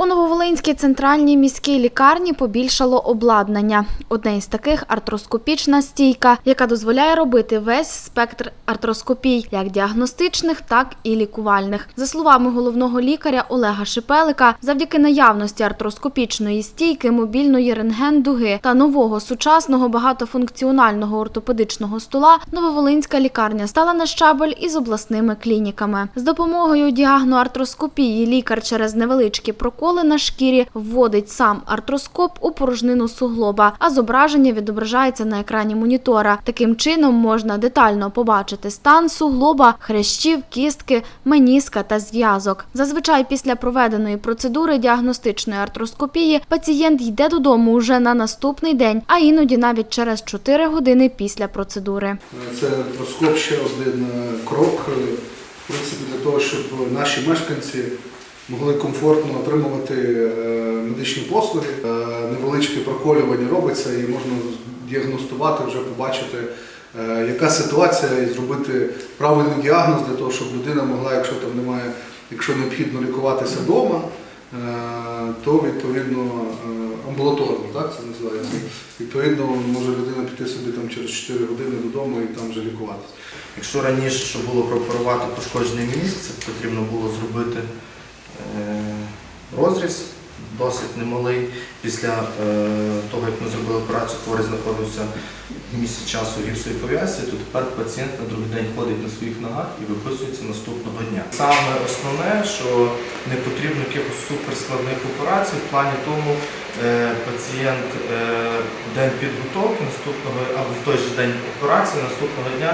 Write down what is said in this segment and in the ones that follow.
У Нововолинській центральній міській лікарні побільшало обладнання. Одне із таких артроскопічна стійка, яка дозволяє робити весь спектр артроскопій, як діагностичних, так і лікувальних. За словами головного лікаря Олега Шипелика, завдяки наявності артроскопічної стійки, мобільної рентген-дуги та нового сучасного багатофункціонального ортопедичного стола, Нововолинська лікарня стала на щабель із обласними клініками. З допомогою діагноартроскопії лікар через невеличкі проколи на шкірі вводить сам артроскоп у порожнину суглоба, а зображення відображається на екрані монітора. Таким чином можна детально побачити стан суглоба, хрящів, кістки, меніска та зв'язок. Зазвичай після проведеної процедури діагностичної артроскопії пацієнт йде додому уже на наступний день, а іноді навіть через 4 години після процедури. Це артроскоп ще один е, крок, е, в принципі, для того, щоб наші мешканці могли комфортно отримувати е, медичні послуги. Е, Невеличке проколювання робиться і можна діагностувати, вже побачити, е, яка ситуація, і зробити правильний діагноз для того, щоб людина могла, якщо там немає, якщо необхідно лікуватися вдома, то відповідно амбулаторно, так це називається. Відповідно, може людина піти собі там через 4 години додому і там вже лікуватися. Якщо раніше, було прооперувати пошкоджений мініск, це потрібно було зробити розріз, досить немалий. Після е, того, як ми зробили операцію, хворий знаходився місяць часу в гіпсовій пов'язці, то тепер пацієнт на другий день ходить на своїх ногах і виписується наступного дня. Саме основне, що не потрібно якихось суперскладних операцій, в плані тому е, пацієнт е, день підготовки наступного або в той же день операції наступного дня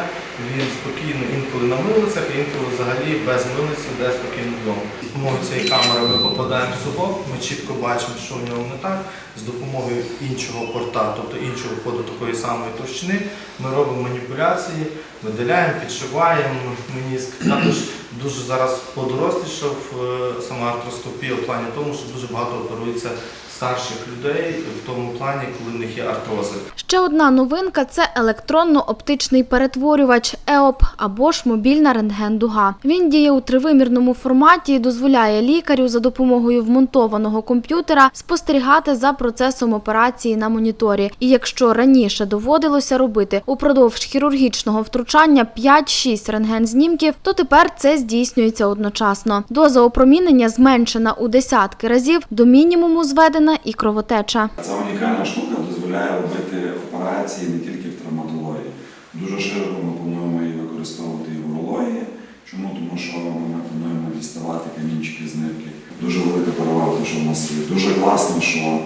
він спокійно інколи на милицях, інколи взагалі без милиці йде спокійно вдома. З допомогою цієї камери ми попадаємо в суглоб, ми чітко бачимо, що в ньому не так. З допомогою іншого порта, тобто іншого входу такої самої товщини, ми робимо маніпуляції, видаляємо, підшиваємо меніск. Також дуже зараз подорослішав е, сама артроскопія в плані тому, що дуже багато оперується старших людей в тому плані, коли в них є артрози. Ще одна новинка це електронно-оптичний перетворювач ЕОП або ж мобільна рентген-дуга. Він діє у тривимірному форматі і дозволяє лікарю за допомогою вмонтованого комп'ютера спостерігати за процесом операції на моніторі. І якщо раніше доводилося робити упродовж хірургічного втручання 5-6 рентген-знімків, то тепер це здійснюється одночасно. Доза опромінення зменшена у десятки разів, до мінімуму зведена і кровотеча. Ця унікальна штука дозволяє робити операції не тільки в травматології. Дуже широко ми плануємо її використовувати і в урології. Чому? Тому що ми плануємо діставати камінчики з нирки. Дуже велика перевага, що в нас є. Дуже класно, що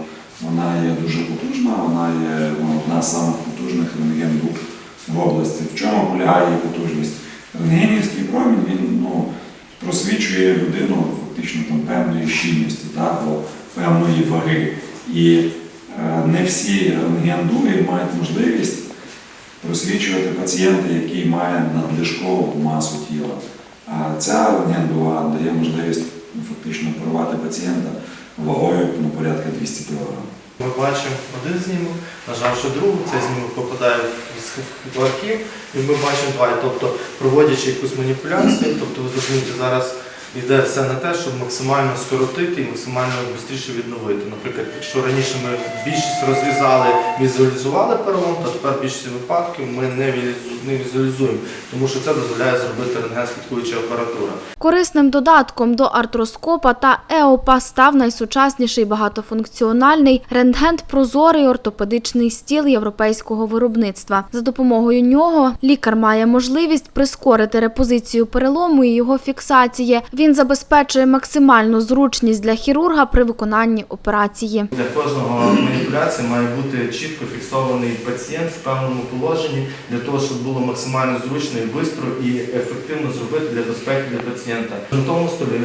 вона є дуже потужна, вона є ну, одна з самих потужних рентген-груп в області. В чому полягає її потужність? Рентгенівський промінь він ну, просвічує людину фактично там певної щільності, так, певної ваги. І е, не всі рентгендуги мають можливість просвічувати пацієнта, який має надлишкову масу тіла. А ця рентгендуга дає можливість фактично оперувати пацієнта вагою ну, порядка 200 кг. Ми бачимо один знімок, нажавши другу, цей знімок попадає в архів, і ми бачимо два. Тобто, проводячи якусь маніпуляцію, тобто ви зрозумієте, зараз йде все на те, щоб максимально скоротити і максимально швидше відновити. Наприклад, якщо раніше ми більшість розрізали, візуалізували перелом, то тепер в більшості випадків ми не візуалізуємо, тому що це дозволяє зробити рентген-слідкуюча апаратура. Корисним додатком до артроскопа та ЕОПа став найсучасніший багатофункціональний рентген-прозорий ортопедичний стіл європейського виробництва. За допомогою нього лікар має можливість прискорити репозицію перелому і його фіксації. Він забезпечує максимальну зручність для хірурга при виконанні операції. Для кожного маніпуляції має бути чітко фіксований пацієнт в певному положенні для того, щоб було максимально зручно і швидко і ефективно зробити для безпеки для пацієнта. На тому столі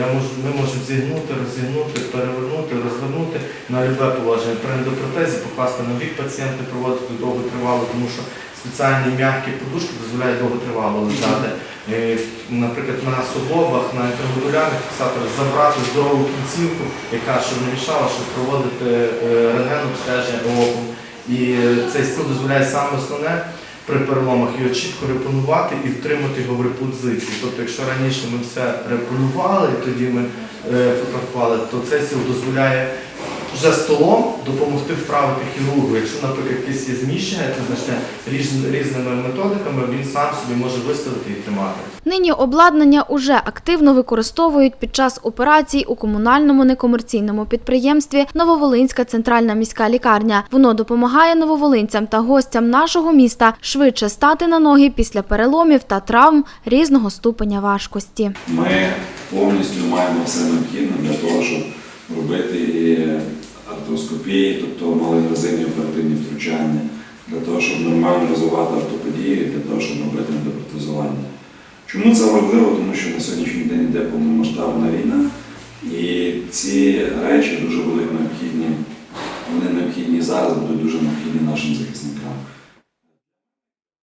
ми можемо зігнути, розігнути, перевернути, розвернути на любе положення. При ендопротезі покласти на бік пацієнта, проводити довготривало, тому що спеціальні м'які подушки дозволяють довготривало лежати. Е, Наприклад, на суглобах, на інтрамодулярних фіксаторах забрати здорову кінцівку, яка щоб не мішала, щоб проводити е, рентген обстеження оком. І е, цей стіл дозволяє саме основне при переломах його чітко репонувати і втримати його в репозиції. Тобто, якщо раніше ми все репонували, тоді ми фотографували, то цей сіл дозволяє вже столом допомогти вправити хірургу. Якщо, наприклад, якесь є зміщення, яке значне різ- різними методиками, він сам собі може виставити і тримати. Нині обладнання уже активно використовують під час операцій у комунальному некомерційному підприємстві Нововолинська центральна міська лікарня. Воно допомагає нововолинцям та гостям нашого міста швидше стати на ноги після переломів та травм різного ступеня важкості. Ми повністю маємо все необхідне для того, щоб робити і артроскопії, тобто малоінвазивні оперативні втручання, для того, щоб нормально розвивати ортопедію, для того, щоб робити ендопротезування. Чому це важливо? Тому що на сьогоднішній день йде повномасштабна війна, і ці речі дуже були необхідні. Вони необхідні зараз, будуть дуже необхідні нашим захисникам.